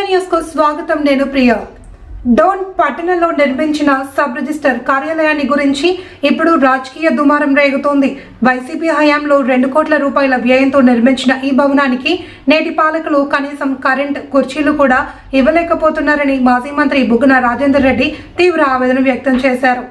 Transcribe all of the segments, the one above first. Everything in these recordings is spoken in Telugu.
ఇండియా న్యూస్కు స్వాగతం నేను ప్రియ. డోన్ పట్టణంలో నిర్మించిన సబ్ రిజిస్టర్ కార్యాలయాన్ని గురించి ఇప్పుడు రాజకీయ దుమారం రేగుతోంది. వైసీపీ హయాంలో రెండు కోట్ల రూపాయల వ్యయంతో నిర్మించిన ఈ భవనానికి నేటి పాలకులు కనీసం కరెంట్ కుర్చీలు కూడా ఇవ్వలేకపోతున్నారని మాజీ మంత్రి బుగ్గన రాజేందర్ రెడ్డి తీవ్ర ఆవేదన వ్యక్తం చేశారు.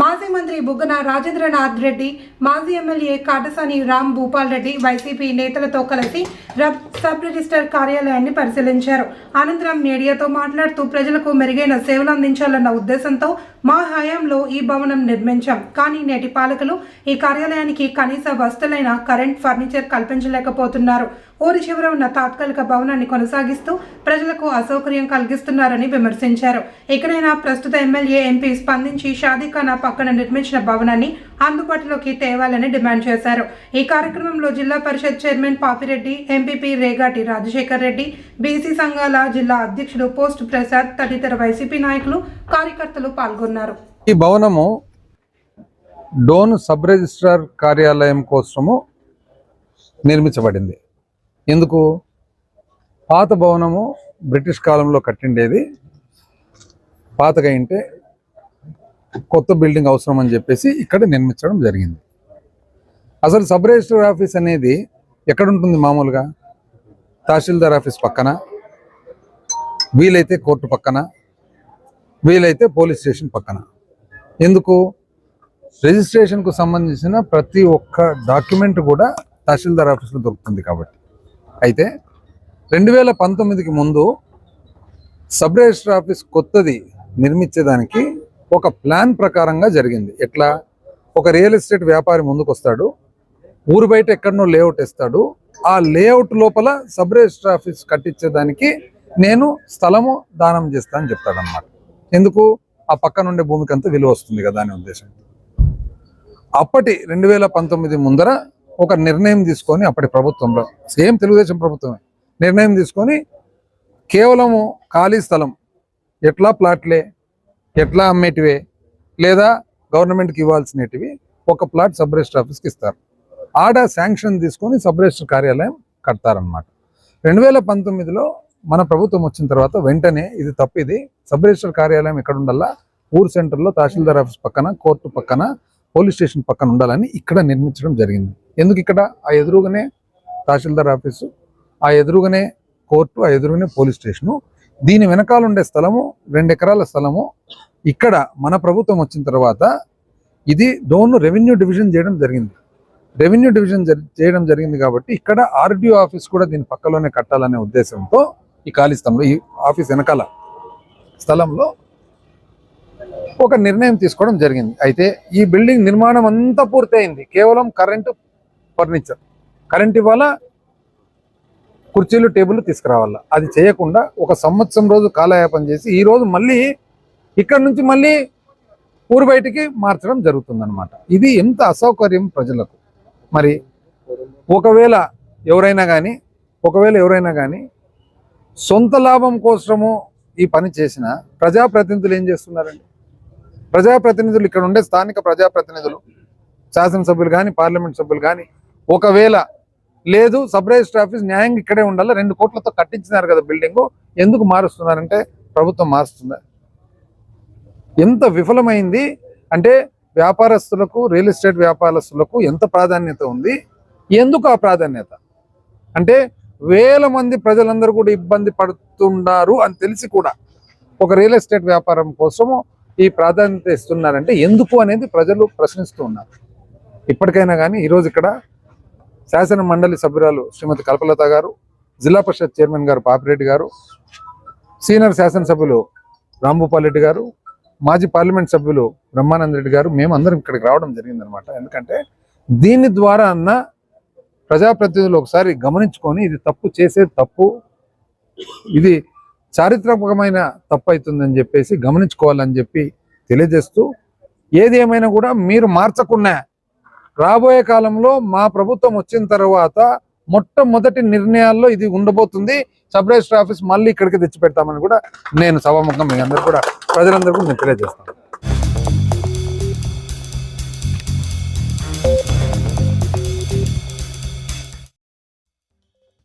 మాజీ మంత్రి బుగ్గన రాజేంద్రనాథ్ రెడ్డి మాజీ ఎమ్మెల్యే కాటసాని రామ్ భూపాల్ రెడ్డి వైసీపీ నేతలతో కలిసి రబ్ సబ్ రిజిస్టర్ కార్యాలయాన్ని పరిశీలించారు. అనంతరం మీడియాతో మాట్లాడుతూ ప్రజలకు మెరుగైన సేవలు అందించాలన్న ఉద్దేశంతో మా హయాంలో ఈ భవనం నిర్మించాం. కానీ నేటి పాలకులు ఈ కార్యాలయానికి కనీస వస్తులైన కరెంట్ ఫర్నిచర్ కల్పించలేకపోతున్నారు. ఊరి చివర ఉన్న తాత్కాలిక భవనాన్ని కొనసాగిస్తూ ప్రజలకు అసౌకర్యం కలిగిస్తున్నారని విమర్శించారు. ఇకనైనా ప్రస్తుత ఎమ్మెల్యే ఎంపీ స్పందించి షాదీఖానా పక్కన నిర్మించిన భవనాన్ని అందుబాటులోకి తేవాలని డిమాండ్ చేశారు. ఈ కార్యక్రమంలో zilla parishad chairman Papireddy MPP Regati Rajasekhar Reddy BC సంఘాల జిల్లా అధ్యక్షుడు పోస్ట్ ప్రసాద్ తదితర వైసీపీ నాయకులు కార్యకర్తలు పాల్గొన్నారు. ఈ భవనము డోన్ సబ్ రిజిస్ట్రార్ కార్యాలయం కోసము నిర్మించబడింది. ఎందుకు పాత భవనము బ్రిటిష్ కాలంలో కట్టిండేది. పాతగా ఉంటే కొత్త బిల్డింగ్ అవసరం అని చెప్పేసి ఇక్కడ నిర్మించడం జరిగింది. అసలు సబ్ రిజిస్టర్ ఆఫీస్ అనేది ఎక్కడ ఉంటుంది మామూలుగా? తహసీల్దార్ ఆఫీస్ పక్కన? వీలైతే కోర్టు పక్కన? వీలైతే పోలీస్ స్టేషన్ పక్కన. ఎందుకు? రిజిస్ట్రేషన్కు సంబంధించిన ప్రతి ఒక్క డాక్యుమెంట్ కూడా తహసీల్దార్ ఆఫీస్లో దొరుకుతుంది కాబట్టి. అయితే రెండు వేల పంతొమ్మిదికి ముందు సబ్ రిజిస్టర్ ఆఫీస్ కొత్తది నిర్మించేదానికి ఒక ప్లాన్ ప్రకారంగా జరిగింది. ఎట్లా? ఒక రియల్ ఎస్టేట్ వ్యాపారి ముందుకు వస్తాడు ఊరు బయట ఎక్కడనో లేఅవుట్ ఇస్తాడు ఆ లేఅవుట్ లోపల సబ్ రిజిస్టర్ ఆఫీస్ కట్టించేదానికి నేను స్థలము దానం చేస్తానని చెప్తాడనమాట ఎందుకు? ఆ పక్కన ఉండే భూమికి అంత విలువ వస్తుంది కదా అనే ఉద్దేశం. అప్పటి రెండు వేల పంతొమ్మిది ముందర ఒక నిర్ణయం తీసుకొని అప్పటి ప్రభుత్వంలో సేమ్ తెలుగుదేశం ప్రభుత్వమే నిర్ణయం తీసుకొని కేవలము ఖాళీ స్థలం ఎట్లా ప్లాట్లే ఎట్లా అమ్మేటివే లేదా గవర్నమెంట్కి ఇవ్వాల్సినటివి ఒక ప్లాట్ సబ్ రిజిస్టర్ ఆఫీస్కి ఇస్తారు. ఆడ శాంక్షన్ తీసుకొని సబ్ రిజిస్టర్ కార్యాలయం కడతారనమాట రెండు వేల పంతొమ్మిదిలో మన ప్రభుత్వం వచ్చిన తర్వాత వెంటనే ఇది తప్పు ఇది సబ్ రిజిస్టర్ కార్యాలయం ఇక్కడ ఉండాలా ఊరు సెంటర్లో తహసీల్దార్ ఆఫీస్ పక్కన కోర్టు పక్కన పోలీస్ స్టేషన్ పక్కన ఉండాలని ఇక్కడ నిర్మించడం జరిగింది. ఎందుకు ఇక్కడ? ఆ ఎదురుగానే తహసీల్దార్ ఆఫీసు ఆ ఎదురుగానే కోర్టు ఆ ఎదురుగానే పోలీస్ స్టేషను. దీని వెనకాల ఉండే స్థలము రెండు ఎకరాల స్థలము. ఇక్కడ మన ప్రభుత్వం వచ్చిన తర్వాత ఇది డోన్ రెవెన్యూ డివిజన్ చేయడం జరిగింది. రెవెన్యూ డివిజన్ చేయడం జరిగింది కాబట్టి ఇక్కడ ఆర్డీఓ ఆఫీస్ కూడా దీని పక్కలోనే కట్టాలనే ఉద్దేశంతో ఈ ఖాళీ స్థలంలో ఈ ఆఫీస్ వెనకాల స్థలంలో ఒక నిర్ణయం తీసుకోవడం జరిగింది. అయితే ఈ బిల్డింగ్ నిర్మాణం అంతా పూర్తయింది. కేవలం కరెంటు ఫర్నిచర్. కరెంట్ ఇవ్వాలా? కుర్చీలు టేబుల్ తీసుకురావాలా? అది చేయకుండా ఒక సంవత్సరం రోజు కాలయాపన చేసి ఈ రోజు మళ్ళీ ఇక్కడ నుంచి మళ్ళీ ఊరు బయటికి మార్చడం జరుగుతుందన్నమాట. ఇది ఎంత అసౌకర్యం ప్రజలకు. మరి ఒకవేళ ఎవరైనా కానీ ఒకవేళ ఎవరైనా కానీ సొంత లాభం కోసము ఈ పని చేసిన ప్రజాప్రతినిధులు ఏం చేస్తున్నారండి? ప్రజాప్రతినిధులు ఇక్కడ ఉండే స్థానిక ప్రజాప్రతినిధులు శాసనసభ్యులు కానీ పార్లమెంట్ సభ్యులు కానీ ఒకవేళ లేదు సబ్ రిజిస్టర్ ఆఫీస్ న్యాయంగా ఇక్కడే ఉండాలి? రెండు కోట్లతో కట్టించినారు కదా బిల్డింగ్ ఎందుకు మారుస్తున్నారంటే ప్రభుత్వం మారుస్తుందా? ఎంత విఫలమైంది అంటే వ్యాపారస్తులకు రియల్ ఎస్టేట్ వ్యాపారస్తులకు ఎంత ప్రాధాన్యత ఉంది? ఎందుకు ఆ ప్రాధాన్యత? అంటే వేల మంది ప్రజలందరూ కూడా ఇబ్బంది పడుతున్నారు అని తెలిసి కూడా ఒక రియల్ ఎస్టేట్ వ్యాపారం కోసము ఈ ప్రాధాన్యత ఇస్తున్నారంటే ఎందుకు అనేది ప్రజలు ప్రశ్నిస్తూ ఉన్నారు. ఇప్పటికైనా కానీ ఈరోజు ఇక్కడ శాసన మండలి సభ్యురాలు శ్రీమతి కల్పలత గారు జిల్లా పరిషత్ చైర్మన్ గారు పాపిరెడ్డి గారు సీనియర్ శాసనసభ్యులు రాంభూపాల్రెడ్డి గారు మాజీ పార్లమెంట్ సభ్యులు బ్రహ్మానంద రెడ్డి గారు అందరం ఇక్కడికి రావడం జరిగిందనమాట ఎందుకంటే దీని ద్వారా అన్న ప్రజాప్రతినిధులు ఒకసారి గమనించుకొని ఇది తప్పు చేసేది తప్పు ఇది చారిత్రాత్మకమైన తప్పు అవుతుందని చెప్పేసి గమనించుకోవాలని చెప్పి తెలియజేస్తూ ఏది ఏమైనా కూడా మీరు మార్చకున్నా రాబోయే కాలంలో మా ప్రభుత్వం వచ్చిన తర్వాత మొట్టమొదటి నిర్ణయాల్లో ఇది ఉండబోతుంది. సబ్ రిజిస్టర్ ఆఫీస్ మళ్ళీ ఇక్కడికి తెచ్చి పెడతామని కూడా నేను సభాముఖంగా మీ అందరూ కూడా ప్రజలందరూ కూడా నేను తెలియజేస్తాను.